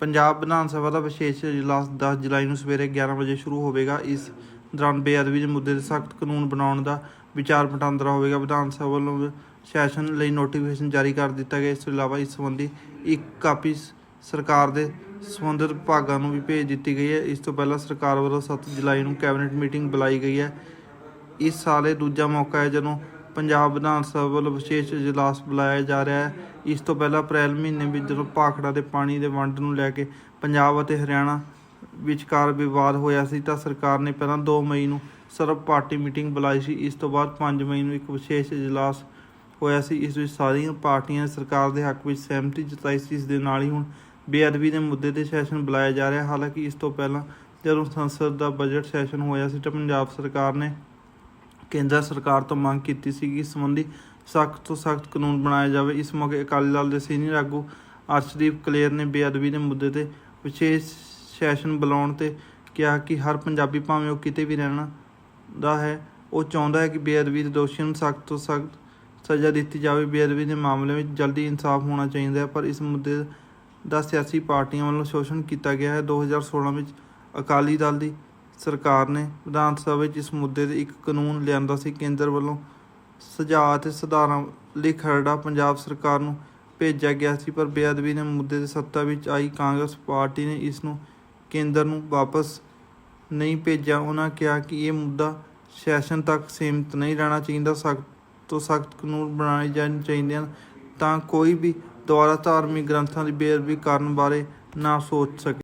ਪੰਜਾਬ ਵਿਧਾਨ ਸਭਾ ਦਾ ਵਿਸ਼ੇਸ਼ ਇਜਲਾਸ 10 ਜੁਲਾਈ ਨੂੰ ਸਵੇਰੇ 11 ਵਜੇ ਸ਼ੁਰੂ ਹੋਵੇਗਾ। ਇਸ ਦੌਰਾਨ ਬੇਅਦਬੀ ਦੇ ਮੁੱਦੇ ਤੇ ਸਖਤ ਕਾਨੂੰਨ ਬਣਾਉਣ ਦਾ ਵਿਚਾਰ ਵਟਾਂਦਰਾ ਹੋਵੇਗਾ। ਵਿਧਾਨ ਸਭਾ ਵੱਲੋਂ ਸੈਸ਼ਨ ਲਈ ਨੋਟੀਫਿਕੇਸ਼ਨ ਜਾਰੀ ਕਰ ਦਿੱਤਾ ਗਿਆ। ਇਸ ਤੋਂ ਇਲਾਵਾ ਇਸ ਸੰਬੰਧੀ ਇੱਕ ਕਾਪੀ ਸਰਕਾਰ ਦੇ ਸੰਬੰਧਿਤ ਵਿਭਾਗਾਂ ਨੂੰ ਵੀ ਭੇਜ ਦਿੱਤੀ ਗਈ ਹੈ। ਇਸ ਤੋਂ ਪਹਿਲਾਂ ਸਰਕਾਰ ਵੱਲੋਂ 7 ਜੁਲਾਈ ਨੂੰ ਕੈਬਨਿਟ ਮੀਟਿੰਗ ਬੁਲਾਈ ਗਈ ਹੈ। ਇਸ ਸਾਲ ਦੂਜਾ ਮੌਕਾ ਹੈ ਜਦੋਂ ਪੰਜਾਬ ਵਿਧਾਨ ਸਭਾ ਵੱਲੋਂ ਵਿਸ਼ੇਸ਼ ਇਜਲਾਸ ਬੁਲਾਇਆ ਜਾ ਰਿਹਾ ਹੈ। ਇਸ ਤੋਂ ਪਹਿਲਾਂ ਅਪ੍ਰੈਲ ਮਹੀਨੇ ਵਿੱਚ ਜਦੋਂ ਭਾਖੜਾ ਦੇ ਪਾਣੀ ਦੇ ਵੰਡ ਨੂੰ ਲੈ ਕੇ ਪੰਜਾਬ ਅਤੇ ਹਰਿਆਣਾ ਵਿਚਕਾਰ ਵਿਵਾਦ ਹੋਇਆ ਸੀ ਤਾਂ ਸਰਕਾਰ ਨੇ ਪਹਿਲਾਂ 2 ਮਈ ਨੂੰ ਸਰਬ ਪਾਰਟੀ ਮੀਟਿੰਗ ਬੁਲਾਈ ਸੀ। ਇਸ ਤੋਂ ਬਾਅਦ 5 ਮਈ ਨੂੰ ਇੱਕ ਵਿਸ਼ੇਸ਼ ਇਜਲਾਸ ਹੋਇਆ ਸੀ। ਇਸ ਵਿੱਚ ਸਾਰੀਆਂ ਪਾਰਟੀਆਂ ਨੇ ਸਰਕਾਰ ਦੇ ਹੱਕ ਵਿੱਚ ਸਹਿਮਤੀ ਜਤਾਈ ਸੀ। ਇਸ ਦੇ ਨਾਲ ਹੀ ਹੁਣ ਬੇਅਦਬੀ ਦੇ ਮੁੱਦੇ ਤੇ ਸੈਸ਼ਨ ਬੁਲਾਇਆ ਜਾ ਰਿਹਾ। ਹਾਲਾਂਕਿ ਇਸ ਤੋਂ ਪਹਿਲਾਂ ਜਦੋਂ ਸੰਸਦ ਦਾ ਬਜਟ ਸੈਸ਼ਨ ਹੋਇਆ ਸੀ ਤਾਂ ਪੰਜਾਬ ਸਰਕਾਰ ਨੇ ਕੇਂਦਰ ਸਰਕਾਰ ਤੋਂ ਮੰਗ ਕੀਤੀ ਸੀ ਕਿ ਇਸ ਸੰਬੰਧੀ ਸਖਤ ਤੋਂ ਸਖਤ ਕਾਨੂੰਨ ਬਣਾਇਆ ਜਾਵੇ। ਇਸ ਮੌਕੇ ਅਕਾਲੀ ਦਲ ਦੇ ਸੀਨੀਅਰ ਆਗੂ ਅਰਸ਼ਦੀਪ ਕਲੇਰ ਨੇ ਬੇਅਦਬੀ ਦੇ ਮੁੱਦੇ ਤੇ ਵਿਸ਼ੇਸ਼ ਸੈਸ਼ਨ ਬੁਲਾਉਣ ਤੇ ਕਿਹਾ ਕਿ ਹਰ ਪੰਜਾਬੀ ਭਾਵੇਂ ਉਹ ਕਿਤੇ ਵੀ ਰਹਿਣਾ ਦਾ ਹੈ, ਉਹ ਚਾਹੁੰਦਾ ਹੈ ਕਿ ਬੇਅਦਬੀ ਦੇ ਦੋਸ਼ੀਆਂ ਨੂੰ ਸਖਤ ਤੋਂ ਸਖਤ ਸਜ਼ਾ ਦਿੱਤੀ ਜਾਵੇ। ਬੇਅਦਬੀ ਦੇ ਮਾਮਲੇ ਵਿੱਚ ਜਲਦੀ ਇਨਸਾਫ ਹੋਣਾ ਚਾਹੀਦਾ ਹੈ, ਪਰ ਇਸ ਮੁੱਦੇ ਦਾ ਸਿਆਸੀ ਪਾਰਟੀਆਂ ਵੱਲੋਂ ਸ਼ੋਸ਼ਣ ਕੀਤਾ ਗਿਆ ਹੈ। 2016 ਵਿੱਚ ਅਕਾਲੀ ਦਲ ਦੀ ਸਰਕਾਰ ਨੇ ਵਿਧਾਨ ਸਭਾ ਵਿੱਚ ਇਸ ਮੁੱਦੇ ਤੇ ਇੱਕ ਕਾਨੂੰਨ ਲਿਆਂਦਾ ਸੀ। ਕੇਂਦਰ ਵੱਲੋਂ ਸੁਝਾਅ ਅਤੇ ਸੁਧਾਰਾਂ ਲਈ ਖਰੜਾ ਪੰਜਾਬ ਸਰਕਾਰ ਨੂੰ ਭੇਜਿਆ ਗਿਆ ਸੀ, ਪਰ ਬੇਅਦਬੀ ਦੇ ਮੁੱਦੇ ਤੇ ਸੱਤਾ ਵਿੱਚ ਆਈ। ਕਾਂਗਰਸ ਪਾਰਟੀ ਨੇ ਇਸ ਨੂੰ ਕੇਂਦਰ ਨੂੰ ਵਾਪਸ ਨਹੀਂ ਭੇਜਿਆ। ਉਹਨਾਂ ਕਿਹਾ ਕਿ ਇਹ ਮੁੱਦਾ ਸੈਸ਼ਨ ਤੱਕ ਸੀਮਿਤ ਨਹੀਂ ਰਹਿਣਾ ਚਾਹੀਦਾ। ਸਖਤ ਤੋਂ ਸਖਤ ਕਾਨੂੰਨ ਬਣਾਏ ਜਾਣੇ ਚਾਹੀਦੇ ਹਨ ਤਾਂ ਕੋਈ ਵੀ ਦੁਆਰਾ ਧਾਰਮਿਕ ਗ੍ਰੰਥਾਂ ਦੀ ਬੇਅਦਬੀ ਕਰਨ ਬਾਰੇ ਨਾ ਸੋਚ ਸਕੇ।